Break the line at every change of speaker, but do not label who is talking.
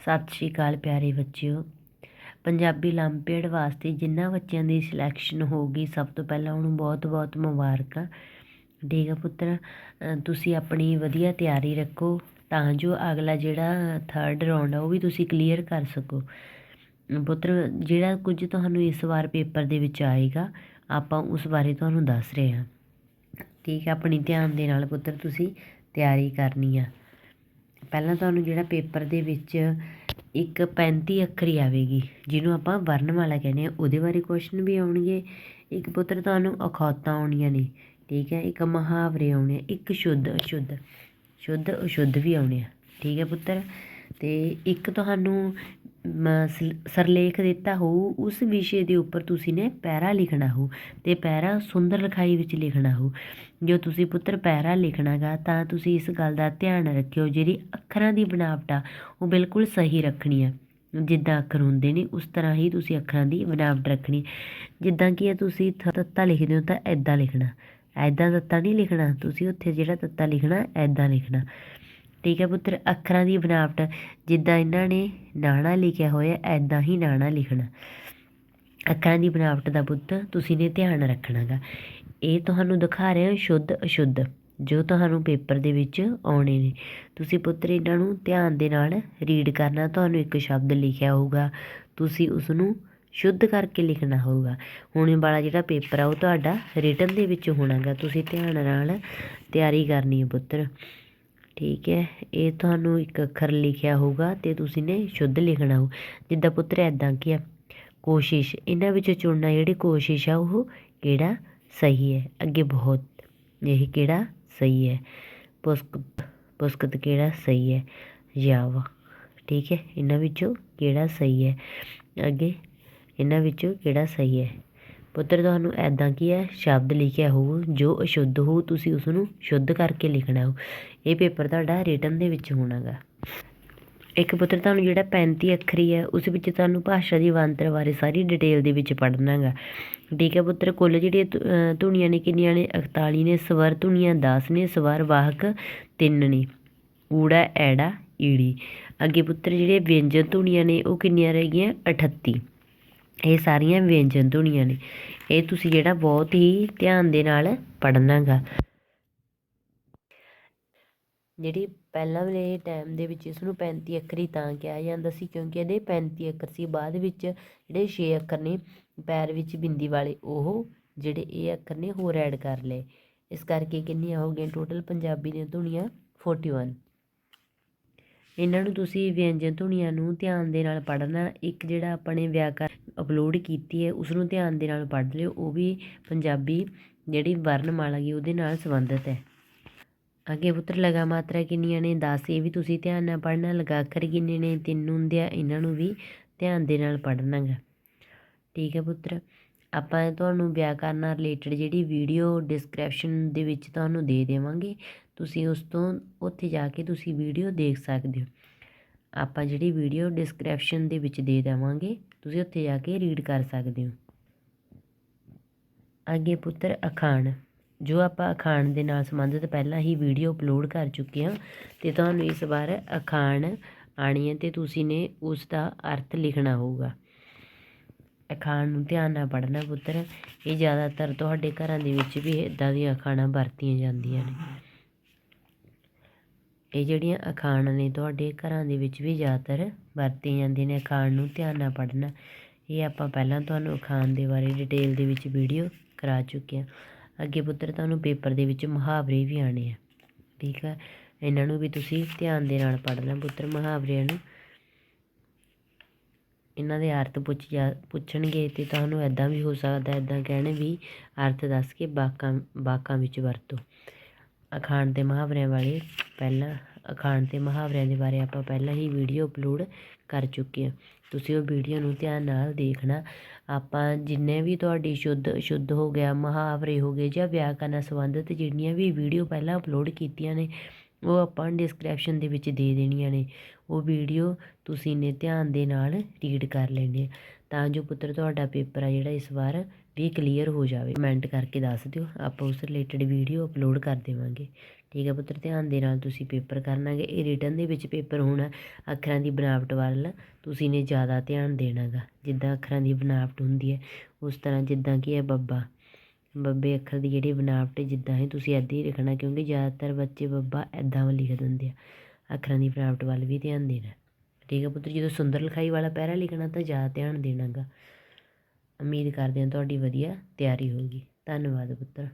ਸਤਿ ਸ਼੍ਰੀ ਅਕਾਲ ਪਿਆਰੇ ਬੱਚਿਓ। ਪੰਜਾਬੀ ਲੰਪੇਡ ਵਾਸਤੇ ਜਿਨ੍ਹਾਂ ਬੱਚਿਆਂ ਦੀ ਸਿਲੈਕਸ਼ਨ ਹੋ ਗਈ, ਸਭ ਤੋਂ ਪਹਿਲਾਂ ਉਹਨੂੰ ਬਹੁਤ-ਬਹੁਤ ਮੁਬਾਰਕਾਂ। ਠੀਕ ਆ ਪੁੱਤਰ ਤੁਸੀਂ ਆਪਣੀ ਵਧੀਆ ਤਿਆਰੀ ਰੱਖੋ ਤਾਂ ਜੋ ਅਗਲਾ ਜਿਹੜਾ ਥਰਡ ਰਾਉਂਡ ਆ, ਉਹ ਵੀ ਤੁਸੀਂ ਕਲੀਅਰ ਕਰ ਸਕੋ। ਪੁੱਤਰ, ਜਿਹੜਾ ਕੁਝ ਤੁਹਾਨੂੰ ਇਸ ਵਾਰ ਪੇਪਰ ਦੇ ਵਿੱਚ ਆਏਗਾ, ਆਪਾਂ ਉਸ ਬਾਰੇ ਤੁਹਾਨੂੰ ਦੱਸ ਰਹੇ ਹਾਂ। ਠੀਕ ਹੈ ਆਪਣੀ ਧਿਆਨ ਦੇ ਨਾਲ ਪੁੱਤਰ, ਤੁਸੀਂ ਤਿਆਰੀ ਕਰਨੀ ਆ। ਪਹਿਲਾਂ ਤੁਹਾਨੂੰ ਜਿਹੜਾ ਪੇਪਰ ਦੇ ਵਿੱਚ ਇੱਕ 35 ਅੱਖਰੀ ਆਵੇਗੀ, ਜਿਹਨੂੰ ਆਪਾਂ ਵਰਣਮਾਲਾ ਕਹਿੰਦੇ ਹਾਂ, ਉਹਦੇ ਬਾਰੇ ਕੁਐਸਚਨ ਵੀ ਆਉਣਗੇ। ਇੱਕ ਪੁੱਤਰ ਤੁਹਾਨੂੰ ਅਖੌਤਾਂ ਆਉਣੀਆਂ ਨੇ, ਠੀਕ ਹੈ? ਇੱਕ ਮੁਹਾਵਰੇ ਆਉਣੇ, ਇੱਕ ਸ਼ੁੱਧ ਅਸ਼ੁੱਧ ਸ਼ੁੱਧ ਅਸ਼ੁੱਧ ਵੀ ਆਉਣੇ ਆ, ਠੀਕ ਹੈ ਪੁੱਤਰ? ਅਤੇ ਇੱਕ ਤੁਹਾਨੂੰ ਮ, ਸ- ਸਰਲੇਖ ਦਿੱਤਾ ਹੋਊ ਉਸ ਵਿਸ਼ੇ ਦੇ ਉੱਪਰ ਤੁਸੀਂ ਨੇ ਪੈਰਾ ਲਿਖਣਾ ਹੋ ਅਤੇ ਪੈਰਾ ਸੁੰਦਰ ਲਿਖਾਈ ਵਿੱਚ ਲਿਖਣਾ ਹੋ ਜੋ ਤੁਸੀਂ ਪੁੱਤਰ ਪੈਰਾ ਲਿਖਣਾਗਾ ਤਾਂ ਤੁਸੀਂ ਇਸ ਗੱਲ ਦਾ ਧਿਆਨ ਰੱਖਿਓ ਜਿਹੜੀ ਅੱਖਰਾਂ ਦੀ ਬਣਾਵਟ ਆ ਉਹ ਬਿਲਕੁਲ ਸਹੀ ਰੱਖਣੀ ਆ। ਜਿੱਦਾਂ ਅੱਖਰ ਹੁੰਦੇ ਨੇ ਉਸ ਤਰ੍ਹਾਂ ਹੀ ਤੁਸੀਂ ਅੱਖਰਾਂ ਦੀ ਬਣਾਵਟ ਰੱਖਣੀ। ਜਿੱਦਾਂ ਕਿ ਤੁਸੀਂ ਥ- ਤੱਤਾ ਲਿਖਦੇ ਹੋ ਤਾਂ ਐਦਾਂ ਲਿਖਣਾ। ਐਦਾਂ ਤੱਤਾ ਨਹੀਂ ਲਿਖਣਾ ਤੁਸੀਂ ਉੱਥੇ ਜਿਹੜਾ ਤੱਤਾ ਲਿਖਣਾ ਐਦਾਂ ਲਿਖਣਾ। ਠੀਕ ਹੈ ਪੁੱਤਰ, ਅੱਖਰਾਂ ਦੀ ਬਣਾਵਟ ਜਿੱਦਾਂ ਇਹਨਾਂ ਨੇ ਨਾਣਾ ਲਿਖਿਆ ਹੋਇਆ ਐਦਾਂ ਹੀ ਨਾਣਾ ਲਿਖਣਾ। ਅੱਖਰਾਂ ਦੀ ਬਣਾਵਟ ਦਾ ਪੁੱਤ, ਤੁਸੀਂ ਨੇ ਧਿਆਨ ਰੱਖਣਾਗਾ। ਇਹ ਤੁਹਾਨੂੰ ਦਿਖਾ ਰਹੇ ਹਾਂ ਸ਼ੁੱਧ ਅਸ਼ੁੱਧ, ਜੋ ਤੁਹਾਨੂੰ ਪੇਪਰ ਦੇ ਵਿੱਚ ਆਉਣੇ ਨੇ। ਤੁਸੀਂ ਪੁੱਤਰ, ਇਹਨਾਂ ਨੂੰ ਧਿਆਨ ਦੇ ਨਾਲ ਰੀਡ ਕਰਨਾ, ਤੁਹਾਨੂੰ ਇੱਕ ਸ਼ਬਦ ਲਿਖਿਆ ਹੋਊਗਾ। ਤੁਸੀਂ ਉਸ ਨੂੰ ਸ਼ੁੱਧ ਕਰਕੇ ਲਿਖਣਾ ਹੋਊਗਾ। ਹੁਣ ਵਾਲਾ ਜਿਹੜਾ ਪੇਪਰ ਆ, ਉਹ ਤੁਹਾਡਾ ਰਿਟਨ ਦੇ ਵਿੱਚ ਹੋਣਾਗਾ। ਤੁਸੀਂ ਧਿਆਨ ਨਾਲ ਤਿਆਰੀ ਕਰਨੀ ਹੈ ਪੁੱਤਰ। ਠੀਕ ਹੈ, ਇਹ ਤੁਹਾਨੂੰ ਇੱਕ ਅੱਖਰ ਲਿਖਿਆ ਹੋਊਗਾ ਤੇ ਤੁਸੀਂ ਨੇ ਸ਼ੁੱਧ ਲਿਖਣਾ ਹੋ ਜਿੱਦਾਂ ਪੁੱਤਰ ਐਦਾਂ ਕੀ ਆ? ਕੋਸ਼ਿਸ਼, ਇਹਨਾਂ ਵਿੱਚੋਂ ਚੁਣਨਾ ਜਿਹੜੀ ਕੋਸ਼ਿਸ਼ ਆ, ਉਹ ਕਿਹੜਾ ਸਹੀ ਹੈ? ਅੱਗੇ ਬਹੁਤ, ਇਹ ਕਿਹੜਾ ਸਹੀ ਹੈ? ਪੁਸਕਤ ਪੁਸਕਤ ਕਿਹੜਾ ਸਹੀ ਹੈ? ਜਾਵਾ ਠੀਕ ਹੈ, ਇਹਨਾਂ ਵਿੱਚੋਂ ਕਿਹੜਾ ਸਹੀ ਹੈ? ਅੱਗੇ, ਇਹਨਾਂ ਵਿੱਚੋਂ ਕਿਹੜਾ ਸਹੀ ਹੈ? ਪੁੱਤਰ, ਤੁਹਾਨੂੰ ਐਦਾਂ ਕੀ ਹੈ? ਸ਼ਬਦ ਲਿਖਿਆ ਹੋਊ, ਜੋ ਅਸ਼ੁੱਧ ਹੋ ਤੁਸੀਂ ਉਸ ਨੂੰ ਸ਼ੁੱਧ ਕਰਕੇ ਲਿਖਣਾ ਹੋ ਇਹ ਪੇਪਰ ਤੁਹਾਡਾ ਰਿਟਨ ਦੇ ਵਿੱਚ ਹੋਣਾਗਾ। ਇੱਕ ਪੁੱਤਰ, ਤੁਹਾਨੂੰ ਜਿਹੜਾ 35 ਅੱਖਰੀ ਹੈ, ਉਸ ਵਿੱਚ ਤੁਹਾਨੂੰ ਭਾਸ਼ਾ ਦੀ ਵੰਤਰ ਬਾਰੇ ਸਾਰੀ ਡਿਟੇਲ ਦੇ ਵਿੱਚ ਪੜ੍ਹਨਾਗਾ। ਠੀਕ ਹੈ ਪੁੱਤਰ, ਕੁੱਲ ਜਿਹੜੀਆਂ ਧੁਨੀਆਂ ਨੇ ਕਿੰਨੀਆਂ ਨੇ? 41 ਨੇ, ਸਵਰ ਧੁਨੀਆਂ 10 ਨੇ, ਸਵਰ ਵਾਹਕ 3 ਨੇ। ਊੜਾ, ਐੜਾ, ਈੜੀ। ਅੱਗੇ ਪੁੱਤਰ ਜਿਹੜੇ ਵਿਅੰਜਨ ਧੁਨੀਆਂ ਨੇ, ਉਹ ਕਿੰਨੀਆਂ ਰਹਿ ਗਈਆਂ? 38 ਇਹ ਸਾਰੀਆਂ ਵਿਅੰਜਨ ਧੁਨੀਆਂ ਨੇ। ਇਹ ਤੁਸੀਂ ਜਿਹੜਾ ਬਹੁਤ ਹੀ ਧਿਆਨ ਦੇ ਨਾਲ ਪੜ੍ਹਨਾਗਾ। ਜਿਹੜੀ ਪਹਿਲਾਂ ਵਾਲੇ ਟਾਈਮ ਦੇ ਵਿੱਚ ਇਸ ਨੂੰ 35 ਅੱਖਰੀ ਤਾਂ ਕਿਹਾ ਜਾਂਦਾ ਸੀ, ਕਿਉਂਕਿ ਇਹਦੇ 35 ਅੱਖਰ ਸੀ। ਬਾਅਦ ਵਿੱਚ ਜਿਹੜੇ 6 ਅੱਖਰ ਨੇ ਪੈਰ ਵਿੱਚ ਬਿੰਦੀ ਵਾਲੇ, ਉਹ ਜਿਹੜੇ ਇਹ ਅੱਖਰ ਨੇ ਹੋਰ ਐਡ ਕਰ ਲਏ। ਇਸ ਕਰਕੇ ਕਿੰਨੀਆਂ ਹੋ ਗਈਆਂ ਟੋਟਲ ਪੰਜਾਬੀ ਦੀਆਂ ਧੁਨੀਆਂ 41 ਇਹਨਾਂ ਨੂੰ ਤੁਸੀਂ ਵਿਅੰਜਨ ਧੁਨੀਆਂ ਨੂੰ ਧਿਆਨ ਦੇ ਨਾਲ ਪੜ੍ਹਨਾ, ਇੱਕ ਜਿਹੜਾ ਆਪਣੇ ਵਿਆਕਰਨ ਅਪਲੋਡ ਕੀਤੀ ਹੈ ਉਸ ਨੂੰ ਧਿਆਨ ਦੇ ਨਾਲ ਪੜ੍ਹ ਲਿਓ, ਉਹ ਵੀ ਪੰਜਾਬੀ ਜਿਹੜੀ ਵਰਣਮਾਲਾ ਗੀ, ਉਹਦੇ ਨਾਲ ਸੰਬੰਧਿਤ ਹੈ। ਅੱਗੇ ਪੁੱਤਰ, ਲਗਾ ਮਾਤਰਾ ਕਿੰਨੀਆਂ ਨੇ? 10 ਇਹ ਵੀ ਤੁਸੀਂ ਧਿਆਨ ਨਾਲ ਪੜ੍ਹਨਾ, ਲਗਾ ਅੱਖਰ ਕਿੰਨੇ ਨੇ? ਤਿੰਨ ਹੁੰਦੇ ਆ ਇਹਨਾਂ ਨੂੰ ਵੀ ਧਿਆਨ ਦੇ ਨਾਲ ਪੜ੍ਹਨਾ ਗਾ ਠੀਕ ਹੈ ਪੁੱਤਰ, ਆਪਾਂ ਤੁਹਾਨੂੰ ਵਿਆਕਰਨ ਨਾਲ ਰਿਲੇਟਡ ਜਿਹੜੀ ਵੀਡੀਓ ਡਿਸਕ੍ਰਿਪਸ਼ਨ ਦੇ ਵਿੱਚ ਤੁਹਾਨੂੰ ਦੇ ਦੇਵਾਂਗੇ। ਤੁਸੀਂ ਉਸ ਤੋਂ ਉੱਥੇ ਜਾ ਕੇ ਤੁਸੀਂ ਵੀਡੀਓ ਦੇਖ ਸਕਦੇ ਹੋ। ਆਪਾਂ ਜਿਹੜੀ ਵੀਡੀਓ ਡਿਸਕ੍ਰਿਪਸ਼ਨ ਦੇ ਵਿੱਚ ਦੇ ਦੇਵਾਂਗੇ, ਤੁਸੀਂ ਉੱਥੇ ਜਾ ਕੇ ਰੀਡ ਕਰ ਸਕਦੇ ਹੋ। ਅੱਗੇ ਪੁੱਤਰ ਅਖਾਣ, ਜੋ ਆਪਾਂ ਅਖਾਣ ਦੇ ਨਾਲ ਸੰਬੰਧਿਤ ਪਹਿਲਾਂ ਹੀ ਵੀਡੀਓ ਅਪਲੋਡ ਕਰ ਚੁੱਕੇ ਹਾਂ, ਤੇ ਤੁਹਾਨੂੰ ਇਸ ਵਾਰ ਅਖਾਣ ਆਣੀ ਹੈ ਤੇ ਤੁਸੀਂ ਨੇ ਉਸ ਦਾ ਅਰਥ ਲਿਖਣਾ ਹੋਊਗਾ। ਅਖਾਣ ਨੂੰ ਧਿਆਨ ਨਾਲ ਪੜ੍ਹਨਾ ਪੁੱਤਰ, ਇਹ ਜ਼ਿਆਦਾਤਰ ਤੁਹਾਡੇ ਘਰਾਂ ਦੇ ਵਿੱਚ ਵੀ ਇਦਾਂ ਦੀਆਂ ਅਖਾਣਾਂ ਵਰਤੀਆਂ ਜਾਂਦੀਆਂ ਨੇ। ਇਹ ਜਿਹੜੀਆਂ ਅਖਾਣ ਨੇ ਤੁਹਾਡੇ ਘਰਾਂ ਦੇ ਵਿੱਚ ਵੀ ਜ਼ਿਆਦਾਤਰ ਵਰਤੀਆਂ ਜਾਂਦੀਆਂ ਨੇ, ਅਖਾਣ ਨੂੰ ਧਿਆਨ ਨਾਲ ਪੜ੍ਹਨਾ। ਇਹ ਆਪਾਂ ਪਹਿਲਾਂ ਤੁਹਾਨੂੰ ਅਖਾਣ ਦੇ ਬਾਰੇ ਡਿਟੇਲ ਦੇ ਵਿੱਚ ਵੀਡੀਓ ਕਰਾ ਚੁੱਕੇ ਹਾਂ। ਅੱਗੇ ਪੁੱਤਰ, ਤੁਹਾਨੂੰ ਪੇਪਰ ਦੇ ਵਿੱਚ ਮੁਹਾਵਰੇ ਵੀ ਆਣੇ ਆ। ਠੀਕ ਆ? ਇਹਨਾਂ ਨੂੰ ਵੀ ਤੁਸੀਂ ਧਿਆਨ ਦੇ ਨਾਲ ਪੜ੍ਹਨਾ ਪੁੱਤਰ, ਮੁਹਾਵਰਿਆਂ ਨੂੰ। ਇਹਨਾਂ ਦੇ ਅਰਥ ਪੁੱਛ ਜਾ, ਪੁੱਛਣਗੇ ਤੇ ਤੁਹਾਨੂੰ ਐਦਾਂ ਵੀ ਹੋ ਸਕਦਾ ਐਦਾਂ ਕਹਿਣੇ ਵੀ ਅਰਥ ਦੱਸ ਕੇ ਬਾਕਾਂ ਬਾਕਾਂ ਵਿੱਚ ਵਰਤੋ। ਅਖਾਣ ਤੇ ਮੁਹਾਵਰਿਆਂ ਵਾਲੇ ਪਹਿਲਾਂ ਅਖਾਣ ਅਤੇ ਮੁਹਾਵਰਿਆਂ ਦੇ ਬਾਰੇ ਆਪਾਂ ਪਹਿਲਾਂ ਹੀ ਵੀਡੀਓ ਅਪਲੋਡ ਕਰ ਚੁੱਕੇ ਹਾਂ। ਤੁਸੀਂ ਉਹ ਵੀਡੀਓ ਨੂੰ ਧਿਆਨ ਨਾਲ ਦੇਖਣਾ। ਆਪਾਂ ਜਿੰਨੇ ਵੀ ਤੁਹਾਡੀ ਸ਼ੁੱਧ ਸ਼ੁੱਧ ਹੋ ਗਿਆ, ਮੁਹਾਵਰੇ ਹੋ ਗਏ ਜਾਂ ਵਿਆਕਰਨ ਨਾਲ ਸੰਬੰਧਿਤ ਜਿਹੜੀਆਂ ਵੀ ਵੀਡੀਓ ਪਹਿਲਾਂ ਅਪਲੋਡ ਕੀਤੀਆਂ ਨੇ, ਉਹ ਆਪਾਂ ਡਿਸਕ੍ਰਿਪਸ਼ਨ ਦੇ ਵਿੱਚ ਦੇ ਦੇਣੀਆਂ ਨੇ। ਉਹ ਵੀਡੀਓ ਤੁਸੀਂ ਨੇ ਧਿਆਨ ਦੇ ਨਾਲ ਰੀਡ ਕਰ ਲੈਣੇ ਤਾਂ ਜੋ ਪੁੱਤਰ ਤੁਹਾਡਾ ਪੇਪਰ ਆ ਜਿਹੜਾ ਇਸ ਵਾਰ ਵੀ ਕਲੀਅਰ ਹੋ ਜਾਵੇ ਕਮੈਂਟ ਕਰਕੇ ਦੱਸ ਦਿਓ, ਆਪਾਂ ਉਸ ਰਿਲੇਟਡ ਵੀਡੀਓ ਅਪਲੋਡ ਕਰ ਦੇਵਾਂਗੇ। ਠੀਕ ਹੈ ਪੁੱਤਰ, ਧਿਆਨ ਦੇ ਨਾਲ ਤੁਸੀਂ ਪੇਪਰ ਕਰਨਾਗੇ ਇਹ ਰਿਟਨ ਦੇ ਵਿੱਚ ਪੇਪਰ ਹੋਣਾ, ਅੱਖਰਾਂ ਦੀ ਬਣਾਵਟ ਵੱਲ ਤੁਸੀਂ ਨੇ ਜ਼ਿਆਦਾ ਧਿਆਨ ਦੇਣਾਗਾ ਜਿੱਦਾਂ ਅੱਖਰਾਂ ਦੀ ਬਣਾਵਟ ਹੁੰਦੀ ਹੈ, ਉਸ ਤਰ੍ਹਾਂ ਜਿੱਦਾਂ ਕਿ ਹੈ ਬੱਬਾ, ਬੱਬੇ ਅੱਖਰ ਦੀ ਜਿਹੜੀ ਬਣਾਵਟ ਜਿੱਦਾਂ ਹੈ ਤੁਸੀਂ ਇੱਦਾਂ ਹੀ ਲਿਖਣਾ, ਕਿਉਂਕਿ ਜ਼ਿਆਦਾਤਰ ਬੱਚੇ ਬੱਬਾ ਇੱਦਾਂ ਲਿਖ ਦਿੰਦੇ ਆ, ਅੱਖਰਾਂ ਦੀ ਬਣਾਵਟ ਵੱਲ ਵੀ ਧਿਆਨ ਦੇਣਾ। ਠੀਕ ਹੈ ਪੁੱਤਰ, ਜਦੋਂ ਸੁੰਦਰ ਲਿਖਾਈ ਵਾਲਾ ਪੈਰਾ ਲਿਖਣਾ ਤਾਂ ਜ਼ਿਆਦਾ ਧਿਆਨ ਦੇਣਾਗਾ ਉਮੀਦ ਕਰਦੇ ਹਾਂ ਤੁਹਾਡੀ ਵਧੀਆ ਤਿਆਰੀ ਹੋਊਗੀ। ਧੰਨਵਾਦ ਪੁੱਤਰ।